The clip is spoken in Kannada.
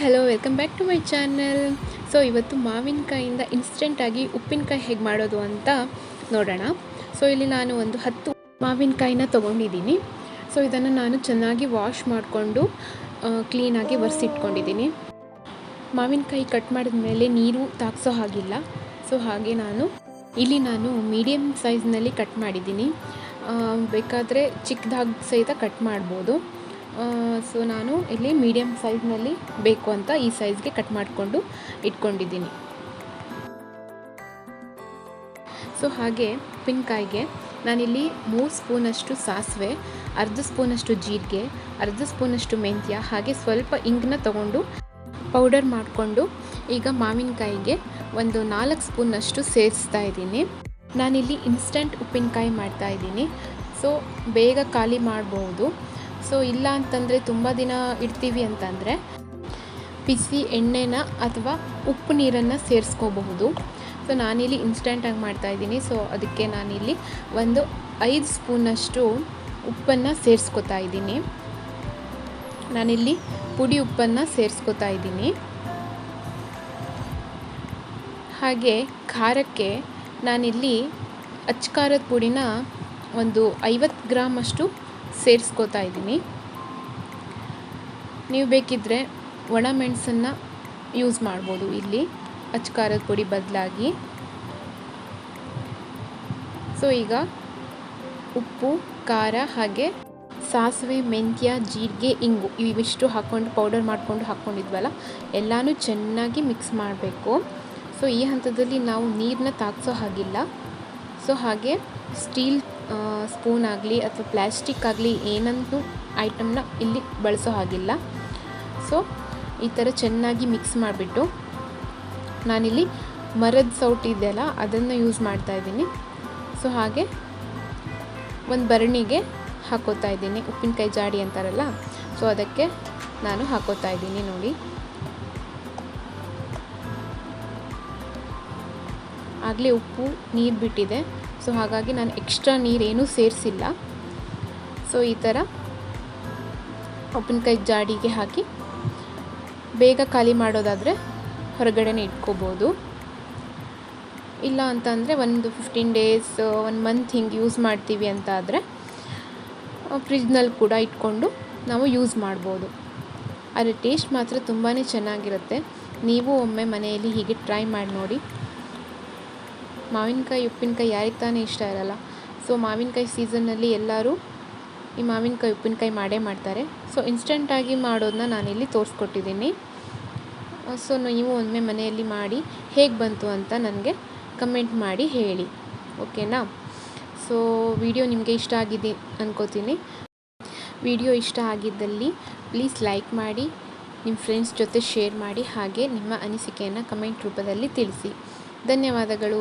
Hello welcome back to my channel so ಇವತ್ತು ಮಾವಿನಕಾಯಿಂದ ಇನ್ಸ್ಟೆಂಟಾಗಿ ಉಪ್ಪಿನಕಾಯಿ ಹೇಗೆ ಮಾಡೋದು ಅಂತ ನೋಡೋಣ. ಸೊ ಇಲ್ಲಿ ನಾನು ಒಂದು ಹತ್ತು ಮಾವಿನಕಾಯಿನ ತೊಗೊಂಡಿದ್ದೀನಿ. ಸೊ ಇದನ್ನು ನಾನು ಚೆನ್ನಾಗಿ ವಾಶ್ ಮಾಡಿಕೊಂಡು ಕ್ಲೀನಾಗಿ ಒರೆಸಿಟ್ಕೊಂಡಿದ್ದೀನಿ. ಮಾವಿನಕಾಯಿ ಕಟ್ ಮಾಡಿದ ಮೇಲೆ ನೀರು ತಾಗಿಸೋ ಹಾಗಿಲ್ಲ. ಸೊ ಹಾಗೆ ನಾನು ಇಲ್ಲಿ ನಾನು ಮೀಡಿಯಮ್ ಸೈಜ್ನಲ್ಲಿ ಕಟ್ ಮಾಡಿದ್ದೀನಿ. ಬೇಕಾದರೆ ಚಿಕ್ಕದಾಗಿ ಸಹಿತ ಕಟ್ ಮಾಡ್ಬೋದು. ಸೊ ನಾನು ಇಲ್ಲಿ ಮೀಡಿಯಮ್ ಸೈಜ್ನಲ್ಲಿ ಬೇಕು ಅಂತ ಈ ಸೈಜ್ಗೆ ಕಟ್ ಮಾಡಿಕೊಂಡು ಇಟ್ಕೊಂಡಿದ್ದೀನಿ. ಸೊ ಹಾಗೆ ಉಪ್ಪಿನಕಾಯಿಗೆ ನಾನಿಲ್ಲಿ ಮೂರು ಸ್ಪೂನಷ್ಟು ಸಾಸಿವೆ, ಅರ್ಧ ಸ್ಪೂನಷ್ಟು ಜೀರಿಗೆ, ಅರ್ಧ ಸ್ಪೂನಷ್ಟು ಮೆಂತ್ಯ, ಹಾಗೆ ಸ್ವಲ್ಪ ಇಂಗನ್ನ ತಗೊಂಡು ಪೌಡರ್ ಮಾಡಿಕೊಂಡು ಈಗ ಮಾವಿನಕಾಯಿಗೆ ಒಂದು ನಾಲ್ಕು ಸ್ಪೂನಷ್ಟು ಸೇರಿಸ್ತಾ ಇದ್ದೀನಿ. ನಾನಿಲ್ಲಿ ಇನ್ಸ್ಟಂಟ್ ಉಪ್ಪಿನಕಾಯಿ ಮಾಡ್ತಾ ಇದ್ದೀನಿ. ಸೊ ಬೇಗ ಖಾಲಿ ಮಾಡ್ಬೋದು. ಸೊ ಇಲ್ಲ ಅಂತಂದರೆ ತುಂಬ ದಿನ ಇಡ್ತೀವಿ ಅಂತಂದರೆ ಬಿಸಿ ಎಣ್ಣೆನ ಅಥವಾ ಉಪ್ಪು ನೀರನ್ನು ಸೇರಿಸ್ಕೋಬಹುದು. ಸೊ ನಾನಿಲ್ಲಿ ಇನ್ಸ್ಟೆಂಟಾಗಿ ಮಾಡ್ತಾಯಿದ್ದೀನಿ ಸೊ ಅದಕ್ಕೆ ನಾನಿಲ್ಲಿ ಒಂದು ಐದು ಸ್ಪೂನಷ್ಟು ಉಪ್ಪನ್ನು ಸೇರಿಸ್ಕೋತಾ ಇದ್ದೀನಿ. ನಾನಿಲ್ಲಿ ಪುಡಿ ಉಪ್ಪನ್ನು ಸೇರಿಸ್ಕೋತಾ ಇದ್ದೀನಿ. ಹಾಗೆ ಖಾರಕ್ಕೆ ನಾನಿಲ್ಲಿ ಅಚ್ಕಾರದ ಪುಡಿನ ಒಂದು ಐವತ್ತು ಗ್ರಾಮಷ್ಟು ಸೇರಿಸ್ಕೋತಾ ಇದ್ದೀನಿ. ನೀವು ಬೇಕಿದ್ದರೆ ಒಣ ಮೆಣಸನ್ನು ಯೂಸ್ ಮಾಡ್ಬೋದು ಇಲ್ಲಿ. ಅಚ್ಕಾರದ ಪುಡಿ ಬದಲಾಗಿ. ಸೊ ಈಗ ಉಪ್ಪು, ಖಾರ ಹಾಗೆ ಸಾಸಿವೆ, ಮೆಂತ್ಯ, ಜೀರಿಗೆ, ಇಂಗು ಇವಿಷ್ಟು ಹಾಕ್ಕೊಂಡು ಪೌಡರ್ ಮಾಡಿಕೊಂಡು ಹಾಕ್ಕೊಂಡಿದ್ವಲ್ಲ ಎಲ್ಲನೂ ಚೆನ್ನಾಗಿ ಮಿಕ್ಸ್ ಮಾಡಬೇಕು. ಸೊ ಈ ಹಂತದಲ್ಲಿ ನಾವು ನೀರನ್ನ ತಾಗಿಸೋ ಹಾಗಿಲ್ಲ. ಸೊ ಹಾಗೆ ಸ್ಟೀಲ್ ಸ್ಪೂನ್ ಆಗಲಿ ಅಥವಾ ಪ್ಲ್ಯಾಸ್ಟಿಕ್ ಆಗಲಿ ಏನಂತೂ ಐಟಮ್ನ ಇಲ್ಲಿ ಬಳಸೋ ಹಾಗಿಲ್ಲ. ಸೊ ಈ ಥರ ಚೆನ್ನಾಗಿ ಮಿಕ್ಸ್ ಮಾಡಿಬಿಟ್ಟು ನಾನಿಲ್ಲಿ ಮರದ ಸೌಟ್ ಇದೆಯಲ್ಲ, ಅದನ್ನು ಯೂಸ್ ಮಾಡ್ತಾ ಇದ್ದೀನಿ. ಸೊ ಹಾಗೆ ಒಂದು ಬರಣಿಗೆ ಹಾಕೋತಾ ಇದ್ದೀನಿ, ಉಪ್ಪಿನಕಾಯಿ ಜಾಡಿ ಅಂತಾರಲ್ಲ ಸೊ ಅದಕ್ಕೆ ನಾನು ಹಾಕೋತಾ ಇದ್ದೀನಿ ನೋಡಿ. ಆಗಲೇ ಉಪ್ಪು, ನೀರು ಬಿಟ್ಟಿದೆ. ಸೊ ಹಾಗಾಗಿ ನಾನು ಎಕ್ಸ್ಟ್ರಾ ನೀರೇನೂ ಸೇರಿಸಿಲ್ಲ. ಸೊ ಈ ಥರ ಉಪ್ಪಿನಕಾಯಿ ಜಾಡಿಗೆ ಹಾಕಿ ಬೇಗ ಖಾಲಿ ಮಾಡೋದಾದರೆ ಹೊರಗಡೆನೇ ಇಟ್ಕೋಬೋದು. ಇಲ್ಲ ಅಂತಂದರೆ ಒಂದು ಫಿಫ್ಟೀನ್ ಡೇಸ್ ಒನ್ ಮಂತ್ ಹಿಂಗೆ ಯೂಸ್ ಮಾಡ್ತೀವಿ ಅಂತ ಆದರೆ ಫ್ರಿಜ್ನಲ್ಲಿ ಕೂಡ ಇಟ್ಕೊಂಡು ನಾವು ಯೂಸ್ ಮಾಡ್ಬೋದು. ಅದರ ಟೇಸ್ಟ್ ಮಾತ್ರ ತುಂಬಾ ಚೆನ್ನಾಗಿರುತ್ತೆ. ನೀವು ಒಮ್ಮೆ ಮನೆಯಲ್ಲಿ ಹೀಗೆ ಟ್ರೈ ಮಾಡಿ ನೋಡಿ. ಮಾವಿನಕಾಯಿ, ಉಪ್ಪಿನಕಾಯಿ ಯಾರಿಗೆ ತಾನೇ ಇಷ್ಟ ಇರಲ್ಲ. ಸೊ ಮಾವಿನಕಾಯಿ ಸೀಸನ್ನಲ್ಲಿ ಎಲ್ಲರೂ ಈ ಮಾವಿನಕಾಯಿ, ಉಪ್ಪಿನಕಾಯಿ ಮಾಡೇ ಮಾಡ್ತಾರೆ. ಸೊ ಇನ್ಸ್ಟೆಂಟಾಗಿ ಮಾಡೋದನ್ನ ನಾನಿಲ್ಲಿ ತೋರಿಸ್ಕೊಟ್ಟಿದ್ದೀನಿ. ಸೊ ನೀವು ಒಮ್ಮೆ ಮನೆಯಲ್ಲಿ ಮಾಡಿ ಹೇಗೆ ಬಂತು ಅಂತ ನನಗೆ ಕಮೆಂಟ್ ಮಾಡಿ ಹೇಳಿ. ಓಕೆನಾ ಸೊ ವಿಡಿಯೋ ನಿಮಗೆ ಇಷ್ಟ ಆಗಿದೆ ಅನ್ಕೋತೀನಿ. ವಿಡಿಯೋ ಇಷ್ಟ ಆಗಿದ್ದಲ್ಲಿ ಪ್ಲೀಸ್ ಲೈಕ್ ಮಾಡಿ ನಿಮ್ಮ ಫ್ರೆಂಡ್ಸ್ ಜೊತೆ ಶೇರ್ ಮಾಡಿ, ಹಾಗೆ ನಿಮ್ಮ ಅನಿಸಿಕೆಯನ್ನು ಕಮೆಂಟ್ ರೂಪದಲ್ಲಿ ತಿಳಿಸಿ. ಧನ್ಯವಾದಗಳು.